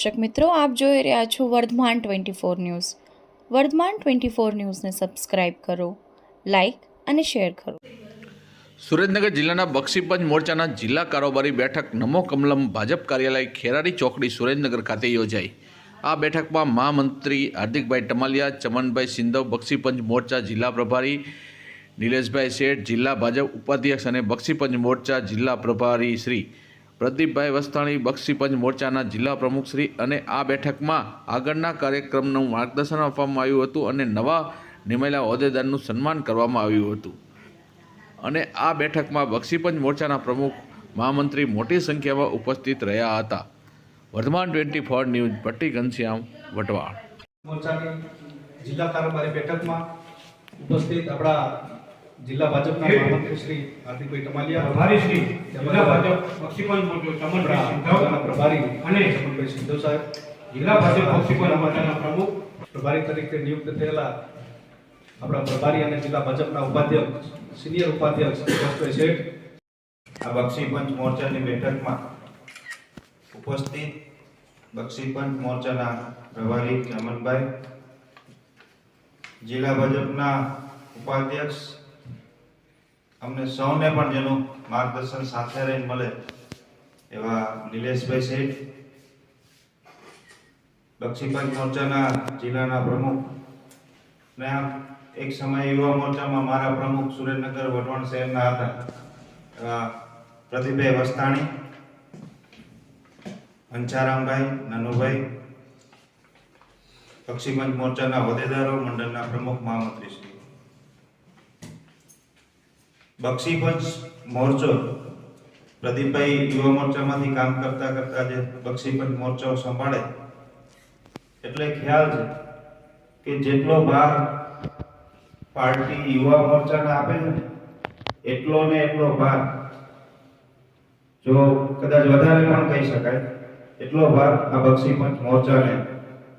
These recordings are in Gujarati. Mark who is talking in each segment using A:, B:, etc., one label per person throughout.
A: દર્શક મિત્રો, આપ જોઈ રહ્યા છો Vardhman twenty four news. Vardhman twenty four ન્યૂઝને સબસ્ક્રાઇબ કરો, લાઇક અને શેર કરો.
B: સુરેન્દ્રનગર જિલ્લાના બક્ષીપંચ મોરચાના જિલ્લા કારોબારી બેઠક નમો કમલમ ભાજપ કાર્યાલય ખેરાડી ચોકડી સુરેન્દ્રનગર ખાતે યોજાઈ. આ બેઠકમાં મહામંત્રી હાર્દિકભાઈ ટમાલિયા, ચમનભાઈ સિંધવ, બક્ષીપંચ મોરચા જિલ્લા પ્રભારી નિલેશભાઈ શેઠ, જિલ્લા ભાજપ ઉપાધ્યક્ષ અને બક્ષીપંચ મોરચા જિલ્લા પ્રભારી શ્રી પ્રદીપભાઈ વસ્તાણી, બક્ષીપંચ મોરચાના જિલ્લા પ્રમુખ શ્રી અને આ બેઠકમાં આગળના કાર્યક્રમનું માર્ગદર્શન આપવામાં આવ્યું હતું અને નવા નિમેલા હોદ્દેદારનું સન્માન કરવામાં આવ્યું હતું. અને આ બેઠકમાં બક્ષીપંચ મોરચાના પ્રમુખ મહામંત્રી મોટી સંખ્યામાં ઉપસ્થિત રહ્યા હતા. વર્ધમાન ટ્વેન્ટી ફોર ન્યૂઝ પટ્ટી ઘનશ્યામ વટવાળ
C: મોરચાની જિલ્લા કારોબારી બેઠકમાં ઉપસ્થિત આપણા જિલ્લા ભાજપના મહામંત્રી શ્રી હાર્દિકભાઈ ટમાલિયા
D: પ્રભારી શ્રી જિલ્લા ભાજપ પક્ષીપંચ મોરચો ચમનભાઈ સિંધવ
C: પ્રભારી
D: અને
C: ચમનભાઈ સિંધવ સાહેબ.
D: જિલ્લા ભાજપ પક્ષીપંચ મોરચાના પ્રમુખ.
C: પ્રભારી તરીકે નિયુક્ત થયેલા આપણા પ્રભારી અને જિલ્લા ભાજપના ઉપાધ્યક્ષ સિનિયર ઉપાધ્યક્ષ શેઠ.
E: આ બક્ષીપંચ મોરચાની બેઠકમાં ઉપસ્થિત બક્ષીપંચ મોરચાના પ્રભારી ચમનભાઈ જિલ્લા ભાજપના ઉપાધ્યક્ષ અમને સૌને પણ જેનું માર્ગદર્શન સાથે રહીને મળે એવા નિલેશભાઈ શેઠ બક્ષીપંચ મોરચાના જિલ્લાના પ્રમુખ ને એક સમયે યુવા મોરચામાં મારા પ્રમુખ સુરેન્દ્રનગર વઢવાણ શહેરના હતા, એવા પ્રદીપભાઈ વસ્તાણી અંચારામભાઈ નનુભાઈ પક્ષીપંચ મોરચાના હોદ્દેદારો, મંડળના પ્રમુખ મહામંત્રી શ્રી બક્ષીપંચ મોરચો. પ્રદીપભાઈ યુવા મોરચામાંથી કામ કરતા કરતા જે બક્ષીપંચ મોરચો સંભાળે, એટલે ખ્યાલ છે કે જેટલો ભાર પાર્ટી યુવા મોરચાને આપે ને, એટલો ને એટલો ભાર, જો કદાચ વધારે પણ કહી શકાય, એટલો ભાર આ બક્ષીપંચ મોરચાને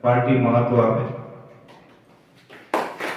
E: પાર્ટી મહત્વ આપે છે.